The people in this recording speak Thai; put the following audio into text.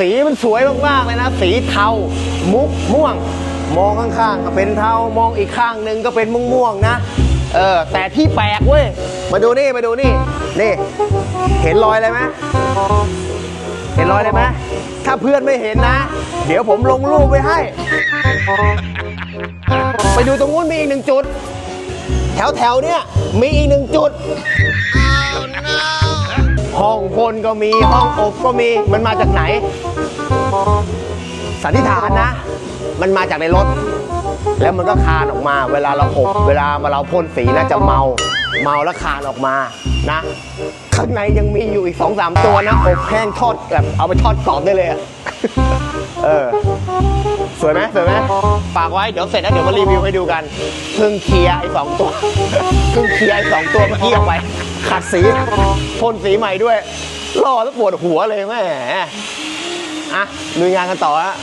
สีมันสวยมากๆเลยนะ สีเทา มุกม่วง มองข้างๆก็เป็นเทามองอีกข้างหนึ่งก็เป็นม่วงม่วงๆนะ เออแต่ที่แปลกเว้ย มาดูนี่มาดูนี่ นี่ เห็นรอยอะไรไหมเห็นรอยอะไรไหมถ้าเพื่อนไม่เห็นนะ เดี๋ยวผมลงรูปไว้ให้ ไปดูตรงนู้นมีอีกหนึ่งจุด แถวแถวๆเนี่ยมีอีกหนึ่งจุด ห้องพ่นก็มีห้องอบก็มีมันมาจากไหน สันนิษฐานนะ มันมาจากในรถ แล้วมันก็คานออกมา เวลาเราอบเวลามาเราพ่นสีนะจะเมาเมาแล้วคานออกมานะ ข้างในยังมีอยู่อีกสองสามตัวนะอบแห้งทอดแบบเอาไปทอดกรอบได้เลยอะเออสวยไหมสวยไหมฝากไว้เดี๋ยวเสร็จแล้วเดี๋ยวมารีวิวให้ดูกันเพิ่งเคลียร์ไอ้สองตัวเพิ่งเคลียร์ไอ้สองตัวเมื่อกี้ออกไป ขัดสีพ่นสีใหม่ด้วยล่อแล้วปวดหัวเลยแม่อะลุยงานกันต่อฮะ